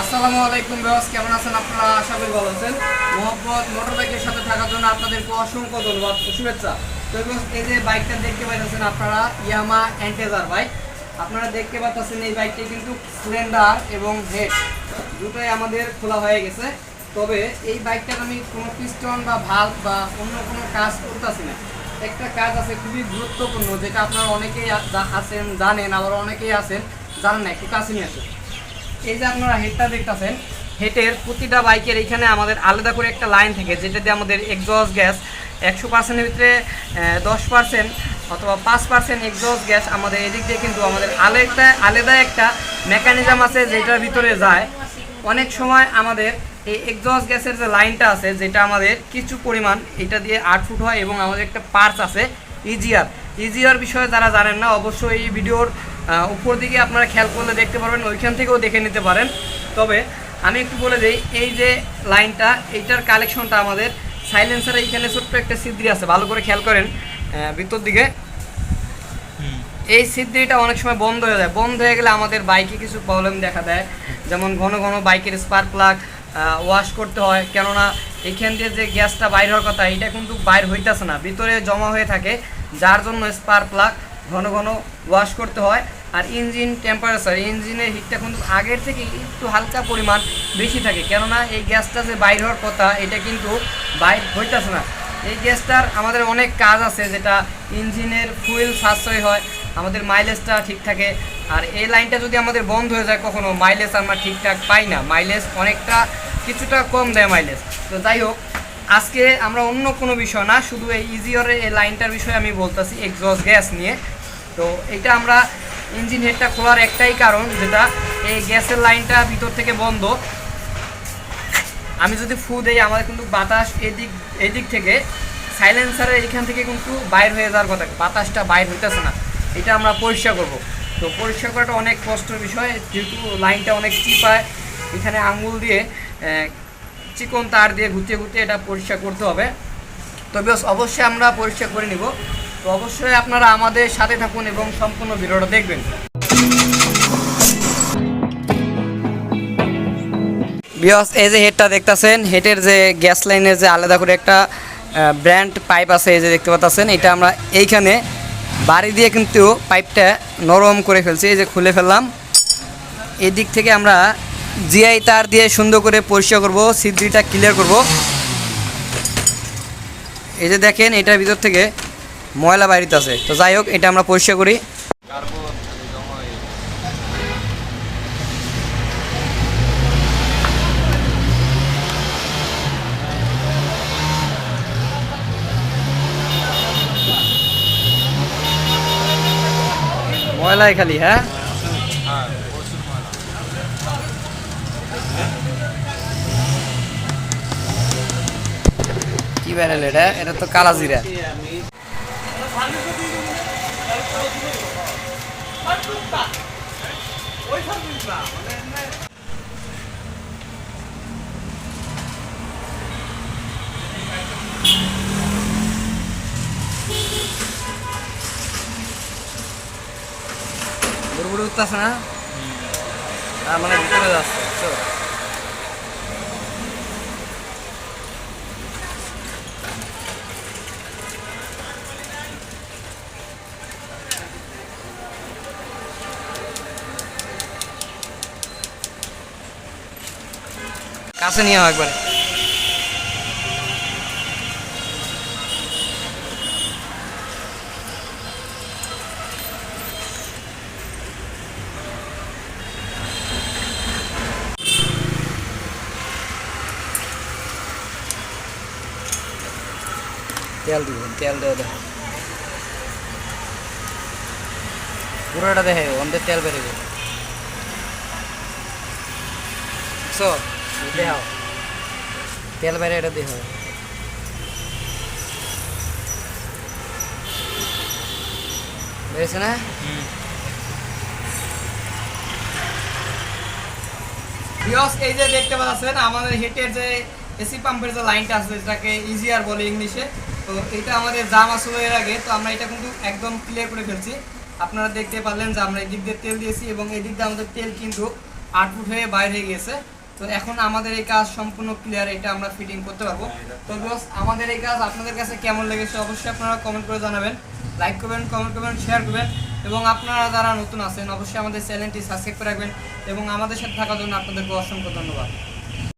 আসসালামু আলাইকুম বেওয়াস কেমন আছেন আপনারা? আশা করি ভালো আছেন। মোহাম্মদ মোটর বাইকের সাথে থাকার জন্য আপনাদেরকে অসংখ্য ধন্যবাদ শুভেচ্ছা। তো এই যে বাইকটা দেখতে পাইতেছেন আপনারা, ইয়ামা অ্যান্টেজার বাইক। আপনারা দেখতে পাচ্ছেন এই বাইকটি কিন্তু সিলিন্ডার এবং হেড, দুটোই আমাদের খোলা হয়ে গেছে। তবে এই বাইকটার আমি কোনো পিস্টন বা ভাল্ব বা অন্য কোনো কাজ করতেছি না। একটা কাজ আছে খুবই গুরুত্বপূর্ণ, যেটা আপনারা অনেকেই আছেন, জানেন, আবার অনেকেই আছেন, জানেন না, একটু কাছে নিয়ে আসেন। এই যে আপনারা হেডটা দেখতেছেন, হেডের প্রতিটা বাইকের এখানে আমাদের আলাদা করে একটা লাইন থাকে, যেটা দিয়ে আমাদের এক্সস্ট গ্যাস একশো পার্সেন্টের ভিতরে দশ পার্সেন্ট অথবা পাঁচ পার্সেন্ট এক্সস্ট গ্যাস আমাদের এদিক দিয়ে কিন্তু আমাদের আলাদা আলাদা একটা মেকানিজম আছে যেটার ভিতরে যায়। অনেক সময় আমাদের এই এক্সস্ট গ্যাসের যে লাইনটা আছে, যেটা আমাদের কিছু পরিমাণ এটা দিয়ে আট ফুট হয় এবং আমাদের একটা পার্স আছে ইজিআর ইজিআর বিষয়ে যারা জানেন না, অবশ্যই এই ভিডিওর উপর দিকে আপনারা খেয়াল করলে দেখতে পারবেন ওইখান থেকেও দেখে নিতে পারেন। তবে আমি একটু বলে দিই এই যে লাইনটা এইটার কালেকশনটা আমাদের সাইলেন্সারে এইখানে ছোট্ট একটা সিদ্রি আছে ভালো করে খেয়াল করেন ভিতর দিকে। এই সিদ্রিটা অনেক সময় বন্ধ হয়ে যায়। বন্ধ হয়ে গেলে আমাদের বাইকে কিছু প্রবলেম দেখা দেয়। যেমন ঘন ঘন বাইকের স্পার্ক প্লাগ ওয়াশ করতে হয়। কেননা এইখান দিয়ে যে গ্যাসটা বাইর হওয়ার কথা এটা কিন্তু বাইর হইতেছে না। ভিতরে জমা হয়ে থাকে যার জন্য স্পার্ক প্লাগ ঘন ঘন ওয়াশ করতে হয়। আর ইঞ্জিন টেম্পারেচার ইঞ্জিনের হিটটা কিন্তু আগের থেকে একটু হালকা পরিমাণ বেশি থাকে। কেননা এই গ্যাসটা যে বাইর হওয়ার কথা, এটা কিন্তু বাইর হইতেছে না। এই গ্যাসটার আমাদের অনেক কাজ আছে, যেটা ইঞ্জিনের ফুয়েল সাশ্রয় হয়, আমাদের মাইলেজটা ঠিক থাকে। আর এই লাইনটা যদি আমাদের বন্ধ হয়ে যায়, কখনো মাইলেজ আমরা ঠিকঠাক পাই না। মাইলেজ অনেকটা কিছুটা কম দেয় মাইলেজ তো যাই হোক, আজকে আমরা অন্য কোনো বিষয় না, শুধু এই ইজিওরের এই লাইনটার বিষয়ে আমি বলতেছি এক্সস্ট গ্যাস নিয়ে। তো এটা আমরা ইঞ্জিন হেডটা খোলার একটাই কারণ, যেটা এই গ্যাসের লাইনটা ভিতর থেকে বন্ধ। আমি যদি ফু দেই, আমাদের কিন্তু বাতাস এদিক এদিক থেকে সাইলেন্সারের এখান থেকে কিন্তু বাইর হয়ে যাওয়ার কথা। বাতাসটা বাইর হইতেছে না। এটা আমরা পরিষ্কার করব। তো পরিষ্কার করাটা অনেক কষ্টের বিষয়, যেহেতু লাইনটা অনেক চিপায় এখানে আঙ্গুল দিয়ে চিকন তার দিয়ে ঘুরতে ঘুরতে এটা পরিষ্কার করতে হবে। তবে অবশ্যই আমরা পরিষ্কার করে নিব। তো অবশ্যই আপনারা আমাদের সাথে থাকুন এবং সম্পূর্ণ ভিডিওটা দেখবেন। বিয়স এই যে হেডটা দেখতাছেন হেডের যে গ্যাস লাইনের যে আলাদা করে একটা ব্র্যান্ড পাইপ আছে, এই যে দেখতে পাচ্ছেন এটা আমরা এইখানে বাড়ি দিয়ে কিন্তু পাইপটা নরম করে ফেলছি, এই যে খুলে ফেললাম। এদিক থেকে আমরা জিআই তার দিয়ে সুন্দর করে পরিষ্কার করব সিদ্ধিটা ক্লিয়ার করব। এই যে দেখেন, এটার ভিতর থেকে ময়লা বাইরিতে আছে। তো যাই হোক, এটা আমরা পরিষ্কার করি। ময়লাই খালি হ্যাঁ? কি বেড়াল এটা? এটা তো কালা জিরা। বুড়বুড়ি উঠতেছে না? মানে ভিতরে যাচ্ছে কাছে নিয়ে হয় একবারে। তেল দিব, তেল দেওয়া দেখো পুরোটা দেখে অন্ধের তেল বেরোবে সো দেখাও তেল বেড়ে এটা দেখাও বেড়েছে না? এই যে দেখতে পাচ্ছেন আমাদের হেটের যে এসি পাম্পের যে লাইনটা আছে যেটাকে ইজিআর বলে ইংলিশে তো এটা আমাদের জাম আসলে এর আগে তো আমরা এটা কিন্তু একদম ক্লিয়ার করে ফেলছি। আপনারা দেখতে পারলেন যে আমরা এই দিক দিয়ে তেল দিয়েছি এবং এই দিক দিয়ে আমাদের তেল কিন্তু আট ফুট হয়ে বাইরে হয়ে গেছে তো এখন আমাদের এই কাজ সম্পূর্ণ ক্লিয়ার এটা আমরা ফিটিং করতে পারব। তো বস আমাদের এই কাজ আপনাদের কাছে কেমন লেগেছে অবশ্যই আপনারা কমেন্ট করে জানাবেন। লাইক করবেন কমেন্ট করবেন শেয়ার করবেন। এবং আপনারা যারা নতুন আছেন, অবশ্যই আমাদের চ্যানেলটি সাবস্ক্রাইব করে রাখবেন। এবং আমাদের সাথে থাকার জন্য আপনাদেরকে অসংখ্য ধন্যবাদ।